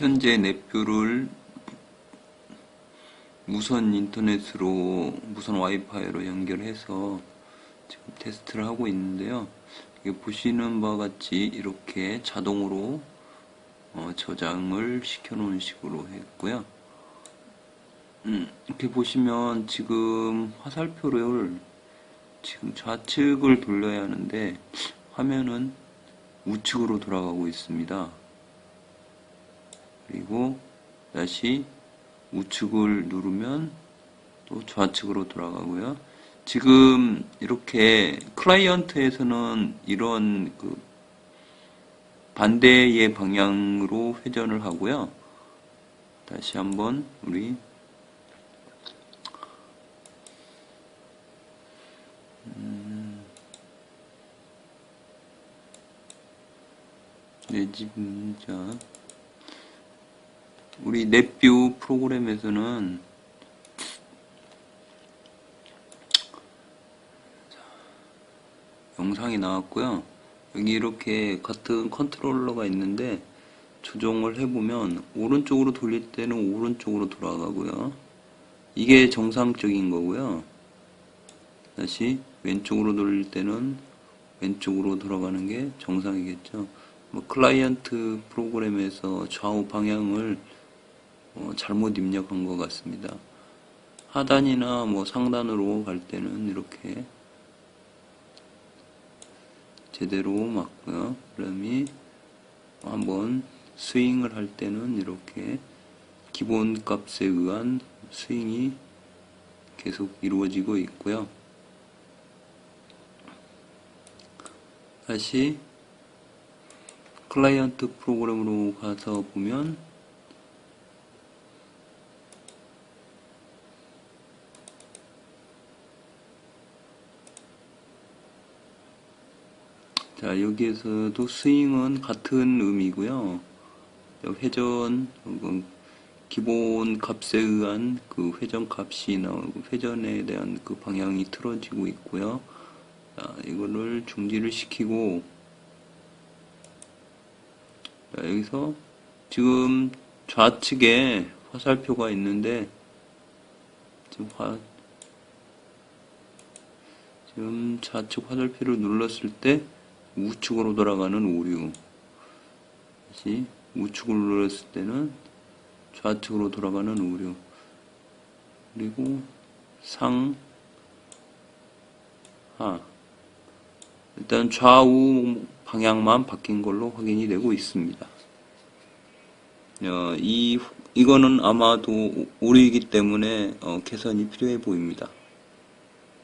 현재 넷뷰를 무선 인터넷으로 무선 와이파이로 연결해서 지금 테스트를 하고 있는데요. 보시는 바와 같이 이렇게 자동으로 어, 저장을 시켜 놓은 식으로 했고요. 음, 이렇게 보시면 지금 화살표를 지금 좌측을 돌려야 하는데 화면은 우측으로 돌아가고 있습니다. 그리고 다시 우측을 누르면 또 좌측으로 돌아가고요. 지금 이렇게 클라이언트에서는 이런 그 반대의 방향으로 회전을 하고요. 다시 한번 우리 내집 문자 우리 넷뷰 프로그램에서는 영상이 나왔고요. 여기 이렇게 같은 컨트롤러가 있는데 조정을 해보면 오른쪽으로 돌릴 때는 오른쪽으로 돌아가고요. 이게 정상적인 거고요. 다시 왼쪽으로 돌릴 때는 왼쪽으로 돌아가는 게 정상이겠죠. 뭐 클라이언트 프로그램에서 좌우 방향을 어, 잘못 입력한 것 같습니다. 하단이나 뭐 상단으로 갈 때는 이렇게 제대로 맞고요. 그다음에 한번 스윙을 할 때는 이렇게 기본 값에 의한 스윙이 계속 이루어지고 있고요. 다시 클라이언트 프로그램으로 가서 보면 자 여기에서도 스윙은 같은 의미고요. 회전 기본 값에 의한 그 회전 값이 나오고 회전에 대한 그 방향이 틀어지고 있고요. 자 이거를 중지를 시키고 자, 여기서 지금 좌측에 화살표가 있는데 지금 화 지금 좌측 화살표를 눌렀을 때 우측으로 돌아가는 오류 다시 우측을 눌렀을 때는 좌측으로 돌아가는 오류 그리고 상 하 일단 좌우 방향만 바뀐 걸로 확인이 되고 있습니다. 어, 이, 이거는 아마도 오류이기 때문에 어, 개선이 필요해 보입니다.